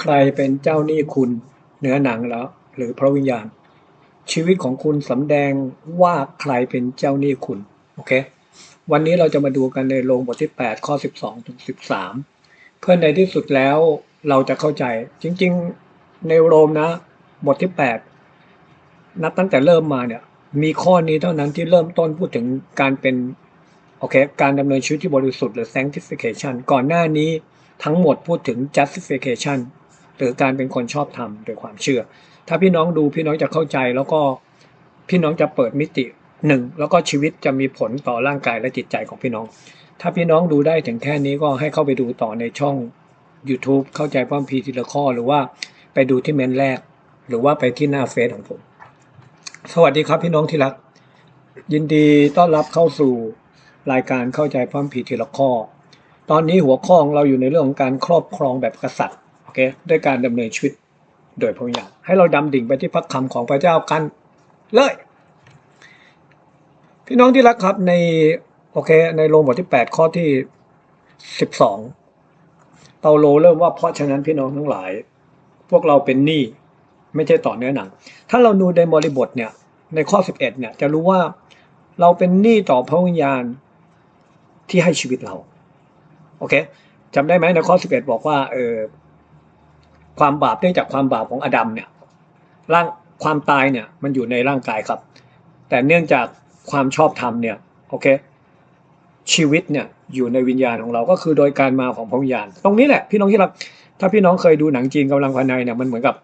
ใครเป็นเจ้าหนี้คุณเนื้อหนังแล้ว หรือพระวิญญาณ ชีวิตของคุณสำแดงว่าใครเป็นเจ้าหนี้คุณโอเควันนี้เราจะมาดูกันในโรงบทที่ 8 ข้อ 12ถึง13 เพื่อในที่สุดแล้วเราจะเข้าใจจริงๆในโรมนะ บทที่ 8 นับตั้งแต่เริ่มมาเนี่ยมีข้อนี้เท่านั้นที่เริ่มต้นพูดถึงการเป็นโอเคการดำเนินชีวิตที่บริสุทธิ์หรือ sanctification ก่อนหน้านี้ทั้งหมดพูดถึง justification หรือการเป็นคนชอบธรรมโดยความเชื่อ ถ้าพี่น้องดูพี่น้องจะเข้าใจแล้วก็พี่น้องจะเปิดมิติหนึ่งแล้วก็ชีวิตจะมีผลต่อร่างกายและจิตใจของพี่น้อง ถ้าพี่น้องดูได้ถึงแค่นี้ก็ให้เข้าไปดูต่อในช่อง YouTube เข้าใจพร้อมพีทีละข้อหรือว่าไปดูที่เมนแรก หรือว่าไปที่หน้าเฟซของผม สวัสดีครับพี่น้องที่รัก ยินดีต้อนรับเข้าสู่รายการเข้าใจพร้อมพีทีละข้อ ตอนนี้หัวข้อของเราอยู่ในเรื่องของการครอบครองแบบกษัตริย์ อเคด้วยการดำเนินชีวิตโดยพระวิญญาณให้เราดำดิ่งไปที่พระคำของพระเจ้ากันเลย พี่น้องที่รักครับในโอเค ในโรมบทที่ 8 ข้อที่ 12 เปาโลเริ่มว่าเพราะฉะนั้นพี่น้องทั้งหลาย พวกเราเป็นหนี้ไม่ใช่ต่อเนื้อหนัง ถ้าเราดูในบริบทเนี่ยในข้อ 11เนี่ยจะรู้ว่าเราเป็นหนี้ต่อพระวิญญาณที่ให้ชีวิตเรา โอเคจำได้ไหมในข้อ 11 บอกว่าเออ ความบาปเนื่องจากความบาปของอดัมเนี่ยร่างความตายเนี่ยมันอยู่ในร่างกายครับ แต่เนื่องจากความชอบธรรมเนี่ยโอเคชีวิตเนี่ยอยู่ในวิญญาณของเราก็คือโดยการมาของพระวิญญาณ ตรงนี้แหละพี่น้องที่รักถ้าพี่น้องเคยดูหนังจีนกำลังภายในเนี่ยมันเหมือนกับ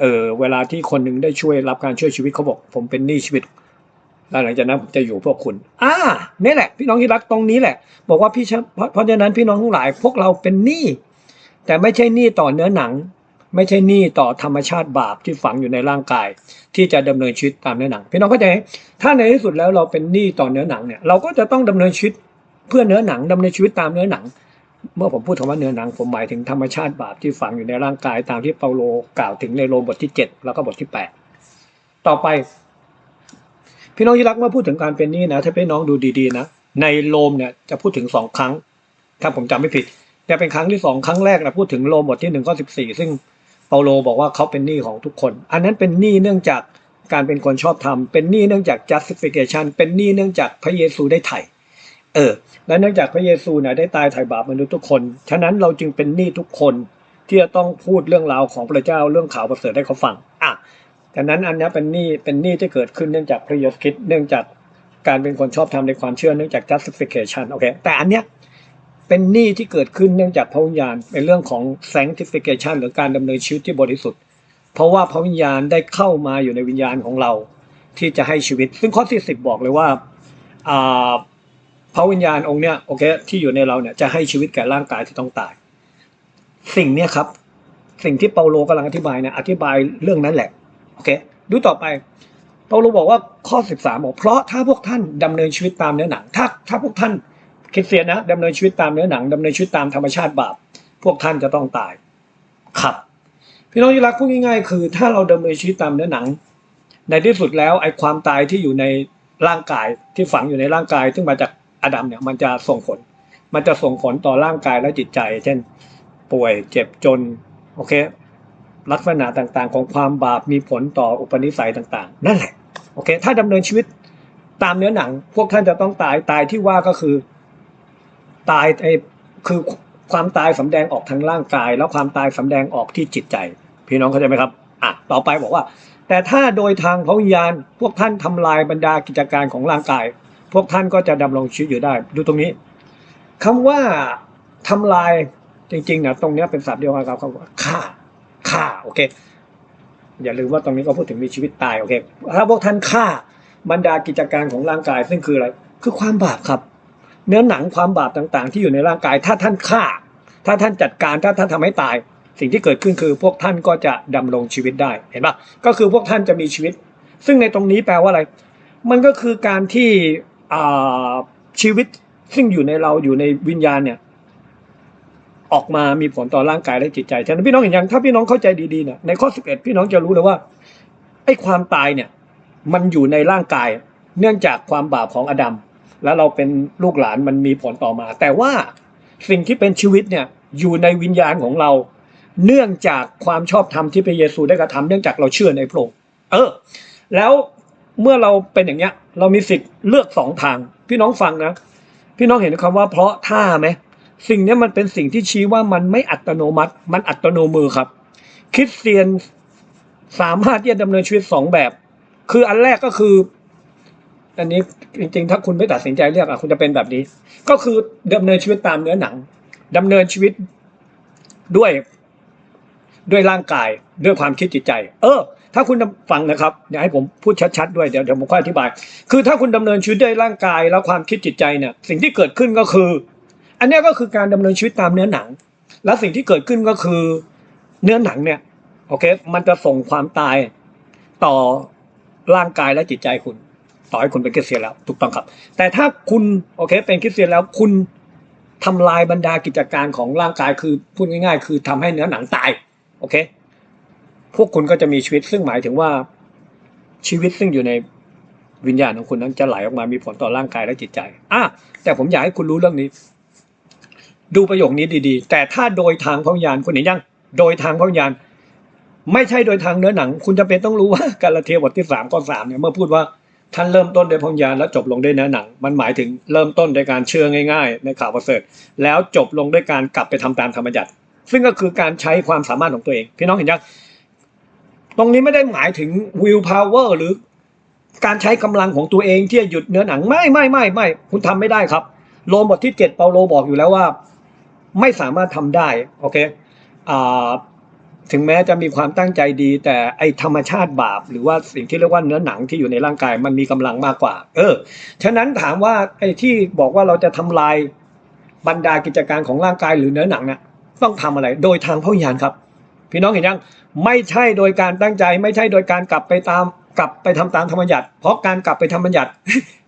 เออเวลาที่คนหนึ่งได้ช่วยรับการช่วยชีวิตเขาบอก ผมเป็นหนี้ชีวิตแล้วหลังจากนั้นผมจะอยู่พวกคุณ อ่านี่แหละ พี่น้องที่รักตรงนี้แหละ บอกว่าพี่เพราะฉะนั้นพี่น้องทั้งหลาย พวกเราเป็นหนี้แต่ไม่ใช่หนี้ต่อเนื้อหนัง ไม่ใช่หนี้ต่อธรรมชาติบาปที่ฝังอยู่ในร่างกาย ที่จะดำเนินชีวิตตามเนื้อหนังพี่น้องเข้าใจไหมถ้าในที่สุดแล้วเราเป็นหนี้ต่อเนื้อหนังเนี่ยเราก็จะต้องดำเนินชีวิตเพื่อเนื้อหนังดำเนินชีวิตตามเนื้อหนัง เมื่อผมพูดคำว่าเนื้อหนังผมหมายถึงธรรมชาติบาปที่ฝังอยู่ในร่างกายตามที่เปาโลกล่าวถึงในโรมบทที่ 7 แล้วก็บทที่ 8 ต่อไป พี่น้องที่รักเมื่อพูดถึงการเป็นหนี้นะถ้าพี่น้องดูดีๆนะในโรมเนี่ยจะพูดถึงสองครั้งถ้าผมจำไม่ผิดจะเป็นครั้งที่สองครั้งแรกนะพูดถึงโรมบทที่หนึ่งข้อสิบสี่ซึ่ง เปาโลบอกว่าเขาเป็นหนี้ของทุกคน อันนั้นเป็นหนี้เนื่องจากการเป็นคนชอบธรรม เป็นหนี้เนื่องจาก justification เป็นหนี้เนื่องจากพระเยซูได้ไถ่เออ และเนื่องจากพระเยซูเนี่ยได้ตายไถ่บาปมนุษย์ทุกคน ฉะนั้นเราจึงเป็นหนี้ทุกคนที่จะต้องพูดเรื่องราวของพระเจ้าเรื่องข่าวประเสริฐให้เขาฟัง อะฉะนั้นอันนี้เป็นหนี้เป็นหนี้ที่เกิดขึ้นเนื่องจากพระเยซูคริสต์เนื่องจากการเป็นคนชอบธรรมในความเชื่อเนื่องจาก justification โอเค แต่อันเนี้ย เป็นหนี้ที่เกิดขึ้นเนื่องจากพระวิญญาณเป็นเรื่องของ sanctification หรือการดำเนินชีวิตที่บริสุทธิ์ เพราะว่าพระวิญญาณได้เข้ามาอยู่ในวิญญาณของเรา ที่จะให้ชีวิต ซึ่งข้อที่สิบบอกเลยว่าอ่าพระวิญญาณองค์เนี้ยโอเคที่อยู่ในเราเนี่ยจะให้ชีวิตแก่ร่างกายที่ต้องตาย สิ่งเนี้ยครับ สิ่งที่เปาโลกำลังอธิบายเนี่ยอธิบายเรื่องนั้นแหละโอเค ดูต่อไปเปาโลบอกว่าข้อ 13บอกเพราะถ้าพวกท่านดำเนินชีวิตตามเนื้อหนังถ้าถ้าพวกท่าน คริสเตียนนะดำเนินชีวิตตามเนื้อหนังดำเนินชีวิตตามธรรมชาติบาป พวกท่านจะต้องตายครับ พี่น้องที่รักพูดง่ายๆ คือ ถ้าเราดำเนินชีวิตตามเนื้อหนัง ในที่สุดแล้วไอ้ความตายที่อยู่ในร่างกายที่ฝังอยู่ในร่างกาย ซึ่งมาจากอดัมเนี่ยมันจะส่งผล มันจะส่งผลต่อร่างกายและจิตใจ เช่น ป่วยเจ็บจนโอเค ลักษณะต่างๆ ของความบาปมีผลต่ออุปนิสัยต่างๆ นั่นแหละโอเค ถ้าดำเนินชีวิตตามเนื้อหนัง พวกท่านจะต้องตายตายที่ว่าก็คือ ตายไอ้คือความตายสำแดงออกทางร่างกาย แล้วความตายสำแดงออกที่จิตใจ พี่น้องเข้าใจไหมครับอะต่อไปบอกว่า แต่ถ้าโดยทางพระวิญญาณพวกท่านทำลายบรรดากิจการของร่างกาย พวกท่านก็จะดำรงชีวิตอยู่ได้ ดูตรงนี้คำว่าทำลายจริงๆนี่ยตรงนี้เป็นศัพท์เดียวกันครับคำว่าฆ่าฆ่าโอเค อย่าลืมว่าตรงนี้ก็พูดถึงมีชีวิตตายโอเคถ้าพวกท่านฆ่าบรรดากิจการของร่างกาย ซึ่งคืออะไร คือความบาปครับ เนื้อหนังความบาปต่างๆ ที่อยู่ในร่างกาย ถ้าท่านฆ่า ถ้าท่านจัดการถ้าท่านทำให้ตาย สิ่งที่เกิดขึ้นคือพวกท่านก็จะดำรงชีวิตได้เห็นปะก็คือพวกท่านจะมีชีวิต ซึ่งในตรงนี้แปลว่าอะไร มันก็คือการที่ชีวิตซึ่งอยู่ในเราอยู่ในวิญญาณเนี่ยออกมามีผลต่อร่างกายและจิตใจฉะนั้นพี่น้องเห็นยังถ้าพี่น้องเข้าใจดีๆเนี่ยในข้อ 11 พี่น้องจะรู้เลยว่าไอ้ความตายเนี่ย มันอยู่ในร่างกาย เนื่องจากความบาปของอดัม แล้วเราเป็นลูกหลานมันมีผลต่อมา แต่ว่าสิ่งที่เป็นชีวิตเนี่ยอยู่ในวิญญาณของเรา เนื่องจากความชอบธรรมที่พระเยซูได้กระทำเนื่องจากเราเชื่อในพระองค์เออ แล้วเมื่อเราเป็นอย่างเงี้ย เรามีสิทธิ์เลือกสองทาง พี่น้องฟังนะ พี่น้องเห็นคำว่าเพราะถ้าไหมสิ่งนี้มันเป็นสิ่งที่ชี้ว่ามันไม่อัตโนมัติ มันอัตโนมือครับ คริสเตียนสามารถที่จะดำเนินชีวิตสองแบบ คืออันแรกก็คือ อันนี้จริงๆ ถ้าคุณไม่ตัดสินใจเลือกอะคุณจะเป็นแบบนี้ ก็คือดำเนินชีวิตตามเนื้อหนังดำเนินชีวิตด้วย ด้วยร่างกายด้วยความคิดจิตใจ เออ ถ้าคุณฟังนะครับเดี๋ยให้ผมพูดชัดๆด้วยเดี๋ยวเดี๋ยวผมค่อยอธิบาย คือถ้าคุณดำเนินชีวิตด้วยร่างกายแล้วความคิดจิตใจเนี่ย สิ่งที่เกิดขึ้นก็คือ อันนี้ก็คือการดำเนินชีวิตตามเนื้อหนัง และสิ่งที่เกิดขึ้นก็คือ เนื้อหนังเนี่ยโอเค มันจะส่งความตายต่อร่างกายและจิตใจคุณ ต่อให้คุณเป็นคริสเตียนแล้วถูกต้องครับ แต่ถ้าคุณโอเค เป็นคริสเตียนแล้วคุณทำลายบรรดากิจการของร่างกายคือพูดง่ายๆ คือทำให้เนื้อหนังตายโอเค พวกคุณก็จะมีชีวิตซึ่งหมายถึงว่าชีวิตซึ่งอยู่ในวิญญาณของคุณนั้นจะไหลออกมามีผลต่อร่างกายและจิตใจอะแต่ผมอยากให้คุณรู้เรื่องนี้ ดูประโยคนี้ดีๆ แต่ถ้าโดยทางพระวิญญาณคุณเห็นยัง โดยทางพระวิญญาณ ไม่ใช่โดยทางเนื้อหนัง คุณจะเป็นต้องรู้ว่ากาลาเทียบทที่สามข้อสามเนี่ยเมื่อพูดว่า ท่านเริ่มต้นด้วยพระวิญญาณแล้วจบลงด้วยเนื้อหนัง มันหมายถึงเริ่มต้นด้วยการเชื่อง่าย ๆ ในข่าวประเสริฐแล้วจบลงด้วยการกลับไปทำตามธรรมจักรซึ่งก็คือการใช้ความสามารถของตัวเอง พี่น้องเห็นยังตรงนี้ไม่ได้หมายถึง will power หรือการใช้กำลังของตัวเองที่จะหยุดเนื้อหนังไม่ไม่ไม่ไม่คุณทำไม่ได้ครับโรมบทที่เจ็ดเปาโลบอกอยู่แล้วว่า ไม่สามารถทำได้โอเคอ่า ถึงแม้จะมีความตั้งใจดี แต่ไอธรรมชาติบาป หรือว่าสิ่งที่เรียกว่าเนื้อหนังที่อยู่ในร่างกายมันมีกำลังมากกว่า เออ ฉะนั้นถามว่าไอที่บอกว่าเราจะทำลายบรรดากิจการของร่างกายหรือเนื้อหนังเนี่ยต้องทำอะไร โดยทางพระวิญาณครับ พี่น้องเห็นยังไม่ใช่โดยการตั้งใจ ไม่ใช่โดยการกลับไปตาม กลับไปทำตามธรรมญัติ เพราะการกลับไปทำบัญญัติ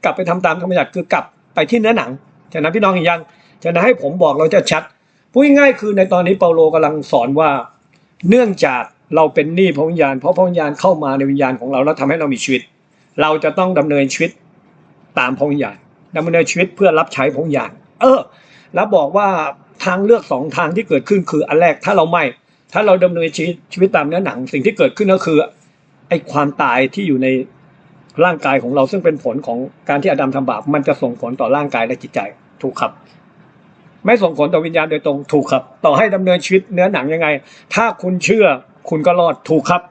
กลับไปทำตามธรรมญัติคือกลับไปที่เนื้อหนังฉะนั้นพี่น้องเห็นยังฉะนั้นให้ผมบอกเราจะชัดพูดง่ายๆคือในตอนนี้เปาโลกำลังสอนว่า เนื่องจากเราเป็นหนี้พระวิญญาณ เพราะพระวิญญาณเข้ามาในวิญญาณของเราแล้วทำให้เรามีชีวิต เราจะต้องดำเนินชีวิตตามพระวิญญาณดำเนินชีวิตเพื่อรับใช้พระวิญญาณ เออ แล้วบอกว่าทางเลือกสองทางที่เกิดขึ้นคืออันแรกถ้าเราไม่ ถ้าเราดำเนินชีวิตชีวิตตามเนื้อหนัง สิ่งที่เกิดขึ้นก็คือไอ้ความตายที่อยู่ในร่างกายของเราซึ่งเป็นผลของการที่อาดัมทำบาปมันจะส่งผลต่อร่างกายและจิตใจถูกครับ ไม่ส่งผลต่อวิญญาณโดยตรงถูกครับ ต่อให้ดำเนินชีวิตเนื้อหนังยังไง ถ้าคุณเชื่อคุณก็รอดถูกครับ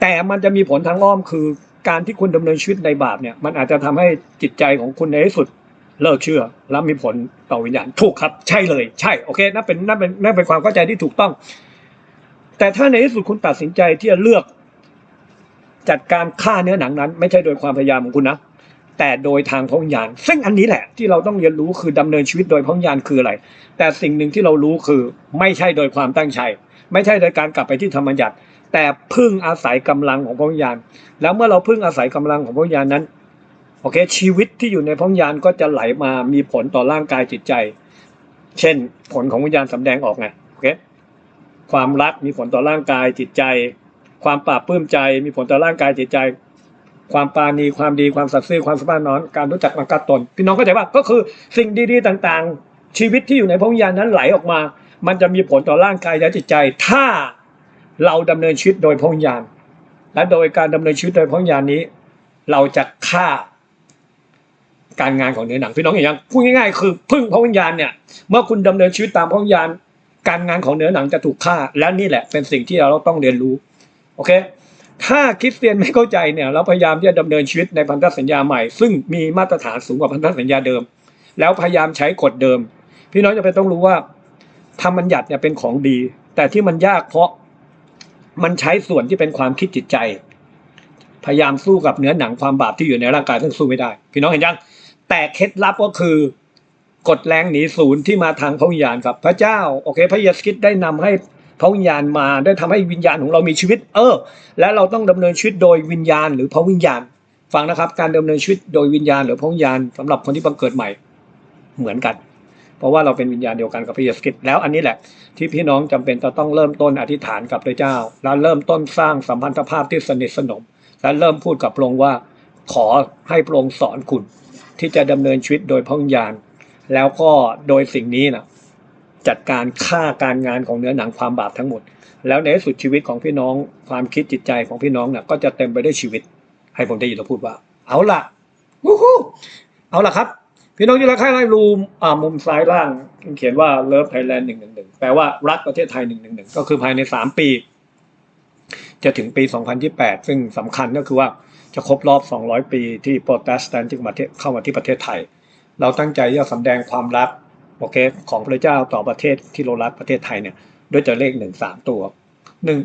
แต่มันจะมีผลทางอ้อมคือการที่คุณดำเนินชีวิตในบาปเนี่ยมันอาจจะทำให้จิตใจของคุณในที่สุดเลิกเชื่อ แล้วมีผลต่อวิญญาณถูกครับ ใช่เลยใช่โอเคนั่นเป็นนั่นเป็นนั่นเป็นความเข้าใจที่ถูกต้อง แต่ถ้าในที่สุดคุณตัดสินใจที่จะเลือก จัดการฆ่าเนื้อหนังนั้น ไม่ใช่โดยความพยายามของคุณนะ แต่โดยทางพระวิญญาณซึ่งอันนี้แหละที่เราต้องเรียนรู้คือดำเนินชีวิตโดยพระวิญญาณคืออะไร แต่สิ่งหนึ่งที่เรารู้คือไม่ใช่โดยความตั้งใจ ไม่ใช่โดยการกลับไปที่ธรรมยัติ แต่พึ่งอาศัยกำลังของพระวิญญาณแล้วเมื่อเราพึ่งอาศัยกำลังของพระวิญญาณนั้นโอเคชีวิตที่อยู่ในพระวิญญาณก็จะไหลมามีผลต่อร่างกายจิตใจ เช่น ผลของวิญญาณสำแดงออกไงโอเคความรักมีผลต่อร่างกายจิตใจ ความปราบปลื้มใจมีผลต่อร่างกายจิตใจ ความปาณีความดีความสัตย์ซื่อความสมานนอนการรู้จักมังกัดตนพี่น้องเข้าใจป่ะก็คือสิ่งดีๆต่างๆ ชีวิตที่อยู่ในพระวิญญาณนั้นไหลออกมา มันจะมีผลต่อร่างกายและจิตใจ ถ้าเราดำเนินชีวิตโดยพระวิญญาณ และโดยการดำเนินชีวิตโดยพระวิญญาณนี้ เราจะฆ่าการงานของเนื้อหนังพี่น้องเห็นยังพูดง่ายๆคือพึ่งพระวิญญาณเนี่ยเมื่อคุณดำเนินชีวิตตามพระวิญญาณ การงานของเนื้อหนังจะถูกฆ่า และนี่แหละเป็นสิ่งที่เราต้องเรียนรู้โอเค ถ้าคริสเตียนไม่เข้าใจเนี่ยเราพยายามที่จะดำเนินชีวิตในพันธสัญญาใหม่ ซึ่งมีมาตรฐานสูงกว่าพันธสัญญาเดิม แล้วพยายามใช้กฎเดิม พี่น้องจะเป็นต้องรู้ว่าธรรมบัญญัติเนี่ยเป็นของดี แต่ที่มันยากเพราะมันใช้ส่วนที่เป็นความคิดจิตใจ พยายามสู้กับเนื้อหนังความบาปที่อยู่ในร่างกายซึ่งสู้ไม่ได้ พี่น้องเห็นยัง แต่เคล็ดลับก็คือกฎแรงหนีศูนย์ที่มาทางพระวิญญาณครับ พระเจ้าโอเค พระเยซูคริสต์ได้นำให้ พระวิญญาณมาได้ทำให้วิญญาณของเรามีชีวิต เออ และเราต้องดำเนินชีวิตโดยวิญญาณ หรือพระวิญญาณ ฟังนะครับ การดำเนินชีวิตโดยวิญญาณ หรือพระวิญญาณสำหรับคนที่บังเกิดใหม่เหมือนกัน เพราะว่าเราเป็นวิญญาณเดียวกันกับพระเยซูคริสต์แล้วอันนี้แหละ ที่พี่น้องจำเป็นจะต้องเริ่มต้นอธิษฐานกับพระเจ้า แล้วเริ่มต้นสร้างสัมพันธภาพที่สนิทสนม และเริ่มพูดกับพระองค์ว่าขอให้พระองค์สอนคุณที่จะดำเนินชีวิตโดยพระวิญญาณ แล้วก็โดยสิ่งนี้นะ จัดการฆ่าการงานของเนื้อหนังความบาปทั้งหมด แล้วในที่สุดชีวิตของพี่น้องความคิดจิตใจของพี่น้องเนี่ยก็จะเต็มไปด้วยชีวิต ให้ผมได้ยินเราพูดว่า เอาล่ะวู้ฮู้เอาล่ะครับพี่น้องที่รักใครไล่รูมอ่ามุมซ้ายล่างเขียนว่า Love Thailand 111แปลว่ารักประเทศไทย 111 ก็คือภายใน 3 ปี จะถึงปี 2028 ซึ่งสำคัญก็คือว่าจะครบรอบ 200 ปีที่โปรเตสแตนต์จึงมาเทเข้ามาที่ประเทศไทย เราตั้งใจจะสำแดงความรัก โอเคของพระเจ้าต่อประเทศที่เรารักประเทศไทยเนี่ยด้วยตัวเลข1 3ตัวหนึ่ง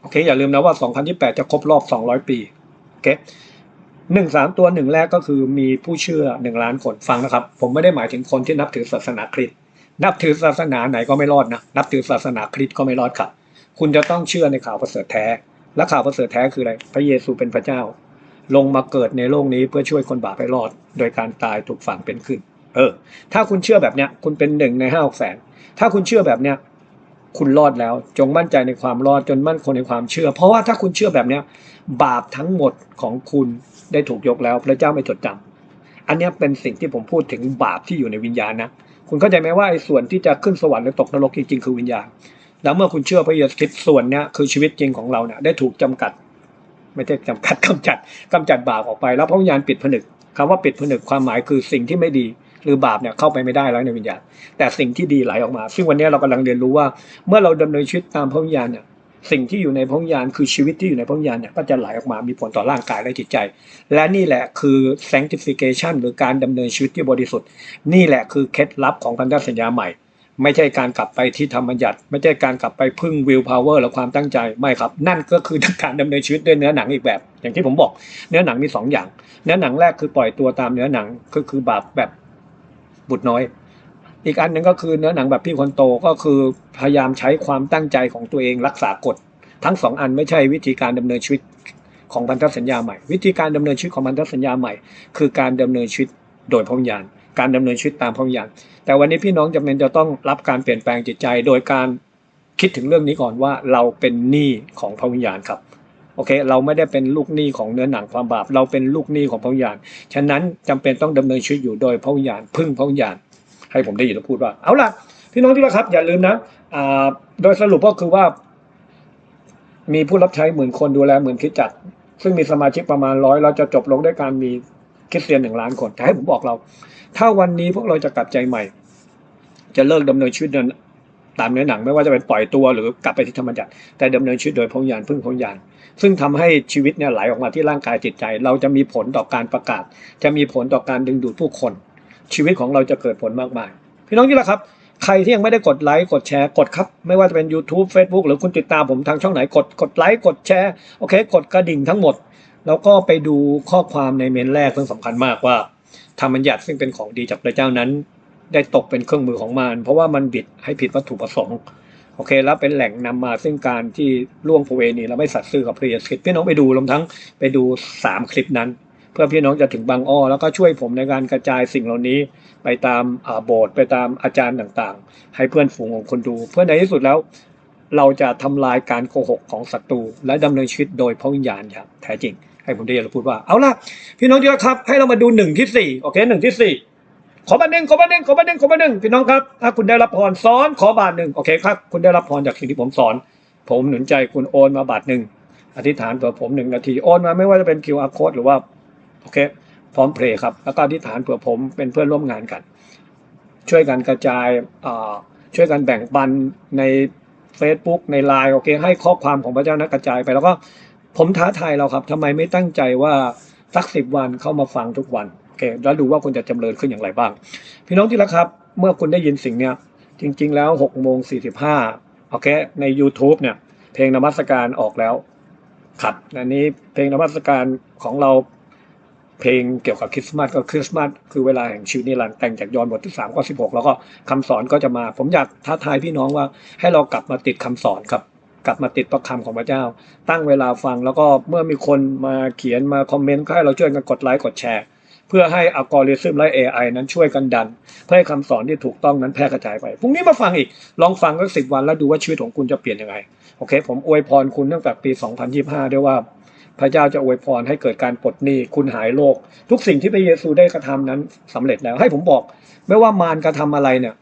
โอเค อย่าลืมนะว่า 2028 จะครบรอบ 200 ปีโอเคหนึ่งสามตัวหนึ่งแรกก็คือมีผู้เชื่อหนึ่งล้านคนฟังนะครับ ผมไม่ได้หมายถึงคนที่นับถือศาสนาคริสต์นับถือศาสนาไหนก็ไม่รอดนะนับถือศาสนาคริสต์ก็ไม่รอดครับ คุณจะต้องเชื่อในข่าวประเสริฐแท้ และข่าวประเสริฐแท้คืออะไร พระเยซูเป็นพระเจ้า ลงมาเกิดในโลกนี้เพื่อช่วยคนบาปให้รอด โดยการตายถูกฝังเป็นขึ้น เออ ถ้าคุณเชื่อแบบเนี้ย คุณเป็นหนึ่งในห้าแสน ถ้าคุณเชื่อแบบเนี้ย คุณรอดแล้ว จงมั่นใจในความรอดจนมั่นคงในความเชื่อ เพราะว่าถ้าคุณเชื่อแบบเนี้ย บาปทั้งหมดของคุณได้ถูกยกแล้ว พระเจ้าไม่จดจำอันนี้เป็นสิ่งที่ผมพูดถึงบาปที่อยู่ในวิญญาณนะ คุณเข้าใจไหมว่าไอ้ส่วนที่จะขึ้นสวรรค์หรือตกนรกจริงๆคือวิญญาณ แล้วเมื่อคุณเชื่อพระเยซูคริสต์ส่วนเนี้ยคือชีวิตจริงของเราเนี่ยได้ถูกจำกัด ไม่ใช่จำกัดกำจัดกำจัดบาปออกไป แล้วพระวิญญาณปิดผนึกคำว่าปิดผนึกความหมายคือสิ่งที่ไม่ดี หรือบาปเนี่ยเข้าไปไม่ได้แล้วในวิญญาณแต่สิ่งที่ดีไหลออกมา ซึ่งวันนี้เรากำลังเรียนรู้ว่า เมื่อเราดำเนินชีวิตตามพระวิญญาณเนี่ยสิ่งที่อยู่ในพระวิญญาณคือชีวิตที่อยู่ในพระวิญญาณเนี่ยก็จะไหลออกมามีผลต่อร่างกายและจิตใจ และนี่แหละคือ sanctification หรือการดำเนินชีวิตที่บริสุทธิ์ นี่แหละคือเคล็ดลับของพันธสัญญาใหม่ ไม่ใช่การกลับไปที่ธรรมบัญญัติ ไม่ใช่การกลับไปพึ่ง will power หรือความตั้งใจไม่ครับ นั่นก็คือการดำเนินชีวิตด้วยเนื้อหนังอีกแบบ อย่างที่ผมบอก เนื้อหนังมีสออย่าง เนื้อหนังแรกคือปล่อยตัวตามเนื้อหนังก็คือบาปแบบ บุตรน้อย อีกอันหนึ่งก็คือเนื้อหนังแบบพี่คนโตก็คือพยายามใช้ความตั้งใจของตัวเองรักษากฎ ทั้งสองอันไม่ใช่วิธีการดำเนินชีวิตของพันธสัญญาใหม่ วิธีการดำเนินชีวิตของพันธสัญญาใหม่ คือการดำเนินชีวิตโดยพระวิญญาณการดำเนินชีวิตตามพระวิญญาณแต่วันนี้พี่น้องจำเป็นจะต้องรับการเปลี่ยนแปลงจิตใจ โดยการคิดถึงเรื่องนี้ก่อนว่าเราเป็นหนี้ของพระวิญญาณครับ โอเค เราไม่ได้เป็นลูกหนี้ของเนื้อหนังความบาป เราเป็นลูกหนี้ของพระวิญญาณ ฉะนั้นจำเป็นต้องดำเนินชีวิตอยู่โดยพระวิญญาณพึ่งพระวิญญาณ ให้ผมได้ยินแล้วพูดว่า เอาล่ะ พี่น้องที่รักครับ อย่าลืมนะโดยสรุปก็คือว่า มีผู้รับใช้หมื่นคนดูแลหมื่นคิดจักรซึ่งมีสมาชิกประมาณร้อยเราจะจบลงด้วยการมีคริสเตียนหนึ่งล้านคนแต่ให้ผมบอกเรา ถ้าวันนี้พวกเราจะกลับใจใหม่ จะเลิกดำเนินชีวิตเดินตามเนื้อหนังไม่ว่าจะเป็นปล่อยตัวหรือกลับไปที่ธรรมจักรแต่ดำเนินชีวิตโดยพระวิญญาณพึ่งพระวิญญาณ ซึ่งทำให้ชีวิตเนี่ยไหลออกมาที่ร่างกายจิตใจ เราจะมีผลต่อการประกาศ จะมีผลต่อการดึงดูดผู้คน ชีวิตของเราจะเกิดผลมากมาย พี่น้องที่รักครับ ใครที่ยังไม่ได้กดไลค์กดแชร์กดครับ ไม่ว่าจะเป็น YouTube Facebook หรือคุณติดตามผมทางช่องไหนกดกดไลค์กดแชร์โอเค กดกระดิ่งทั้งหมด แล้วก็ไปดูข้อความในเมนแรกซึ่งสำคัญมากว่าธรรมบัญญัติซึ่งเป็นของดีจากพระเจ้านั้น ได้ตกเป็นเครื่องมือของมารเพราะว่ามันบิดให้ผิดวัตถุประสงค์ โอเคแล้วเป็นแหล่งนำมาซึ่งการที่ล่วงประเวณีและไม่สัตย์ซื่อกับพระเยซูคริสต์พี่น้องไปดูรวมทั้งไปดู 3 คลิปนั้น เพื่อพี่น้องจะถึงบางอ้อ แล้วก็ช่วยผมในการกระจายสิ่งเหล่านี้ ไปตามโบสถ์ไปตามอาจารย์ต่างๆ ให้เพื่อนฝูงของคนดู เพื่อในที่สุดแล้ว เราจะทำลายการโกหกของศัตรูและดำเนินชีวิตโดยพระวิญญาณอย่างแท้จริงให้ผมได้ยินเราพูดว่าเอาล่ะพี่น้องที่รักครับ ให้เรามาดูหนึ่งที่สี่โอเคหนึ่งที่สี่ ขอบาทหนึ่งขอบาทหนึ่งขอบาทหนึ่งขอบาทหนึ่งพี่น้องครับ ถ้าคุณได้รับพรซ้อนขอบาทหนึ่งโอเคครับ คุณได้รับพรจากสิ่งที่ผมสอน ผมหนุนใจคุณโอนมาบาทหนึ่งอธิษฐานเผื่อผมหนึ่งนาทีโอนมาไม่ว่าจะเป็น QR code หรือว่าโอเคพร้อมเพลย์ครับ แล้วก็อธิษฐานเผื่อผมเป็นเพื่อนร่วมงานกัน ช่วยกันกระจายช่วยกันแบ่งปันใน Facebook ในไลน์โอเคให้ข้อความของพระเจ้านะกระจายไปแล้วก็ผมท้าทายเราครับทำไมไม่ตั้งใจว่าสักสิบวันเข้ามาฟังทุกวัน เคแล้วดูว่าคุณจะจำเริญขึ้นอย่างไรบ้าง พี่น้องที่รักครับ เมื่อคุณได้ยินสิ่งเนี้ยจริง ๆ แล้วหกโมงสี่สิบห้าโอเคใน YouTube เนี่ย เพลงนมัสการออกแล้วครับอันนี้เพลงนมัสการของเราเพลงเกี่ยวกับคริสต์มาสก็คริสต์มาสคือเวลาแห่งชีวิตนิรันดร์แต่งจากยอห์นบทที่3ข้อ16 แล้วก็คำสอนก็จะมา ผมอยากท้าทายพี่น้องว่าให้เรากลับมาติดคำสอนครับ กลับมาติดประคำของพระเจ้า ตั้งเวลาฟังแล้วก็เมื่อมีคนมาเขียนมาคอมเมนต์ก็ให้เราช่วยกันกดไลค์กดแชร์ เพื่อให้อัลกอริทึมและ AI นั้นช่วยกันดัน เพื่อให้คำสอนที่ถูกต้องนั้นแพร่กระจายไปพรุ่งนี้มาฟังอีก ลองฟังก็สิบวันแล้วดูว่าชีวิตของคุณจะเปลี่ยนยังไง โอเค ผมอวยพรคุณตั้งแต่ปี 2025 ด้วยว่า พระเจ้าจะอวยพรให้เกิดการปลดหนี้คุณหายโรคทุกสิ่งที่พระเยซูได้กระทำนั้นสำเร็จแล้ว ให้ผมบอก ไม่ว่ามารกระทำอะไรเนี่ย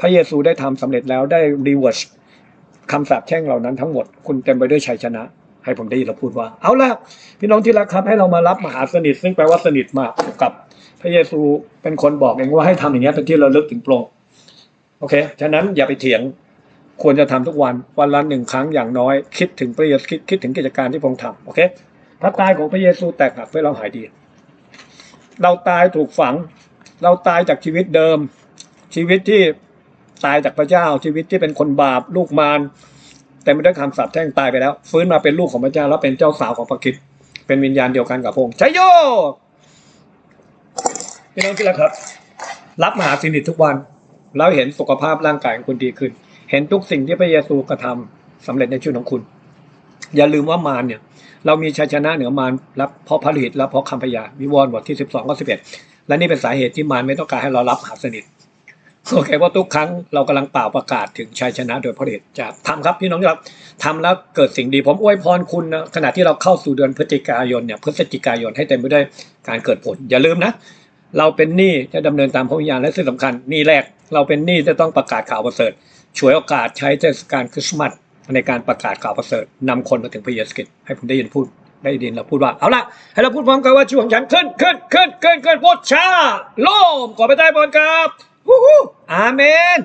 พระเยซูได้ทำสำเร็จแล้วได้รีเวิร์สคำสาปแช่งเหล่านั้นทั้งหมดคุณเต็มไปด้วยชัยชนะ ให้ผมได้ยินเราพูดว่า เอาละพี่น้องที่รักครับ ให้เรามารับมหาสนิท ซึ่งแปลว่าสนิทมากกับ พระเยซูเป็นคนบอกเองว่าให้ทำอย่างนี้เป็นที่เราลึกถึงโปรงโอเค ฉะนั้นอย่าไปเถียงควรจะทำทุกวันวันละหนึ่งครั้งอย่างน้อย คิดถึงพระเยซูคิดคิดถึงกิจการที่พระองทำโอเคพระตายของพระเยซูแตกหักเพื่อเราหายดี เราตายถูกฝัง เราตายจากชีวิตเดิม ชีวิตที่ตายจากพระเจ้าชีวิตที่เป็นคนบาปลูกมาร แต่ไม่ได้วยคำสาปแช่งตายไปแล้ว ฟื้นมาเป็นลูกของพระเจ้าแล้วเป็นเจ้าสาวของพระคิดเป็นวิญญาณเดียวกันกับพระองค์ชัยโยพี่น้องที่รักครับ รับมหาสินิททุกวัน แล้วเห็นสุขภาพร่างกายของคุณดีขึ้น เห็นทุกสิ่งที่พระเยซูกระทำสำเร็จในชีวิตของคุณ อย่าลืมว่ามารเนี่ย เรามีชัยชนะเหนือมารและเพราะพระฤทธิ์และเพราะคำพยาวิวรณ์บทที่สิบสองข้อสิบเอ็ดและนี่เป็นสาเหตุที่มารไม่ต้องการให้เรารับมหาสนิท โอเคว่าทุกครั้งเรากำลังเป่าประกาศถึงชัยชนะโดยพระฤทธิ์จะทำครับพี่น้องครับทำแล้วเกิดสิ่งดีผมอวยพรคุณนะขณะที่เราเข้าสู่เดือนพฤศจิกายนเนี่ยพฤศจิกายนให้เต็มไปด้วยการเกิดผล อย่าลืมนะ เราเป็นหนี้จะดำเนินตามพระวิญญาณและสิ่งสำคัญหนี้แรก เราเป็นหนี้จะต้องประกาศข่าวประเสริฐฉวยโอกาสใช้เทศกาลคริสต์มาสในการประกาศข่าวประเสริฐนำคนมาถึงพระเยซูคริสต์ให้ผมได้ยินพูดได้ยินเราพูดว่าเอาละให้เราพูดพร้อมกันว่าช่วงฉันขึ้นขึ้นขึ้นขึ้นขึ้นพูดช้าโล่มขอไปได้บอลครับ วู้ฮู้อาเมน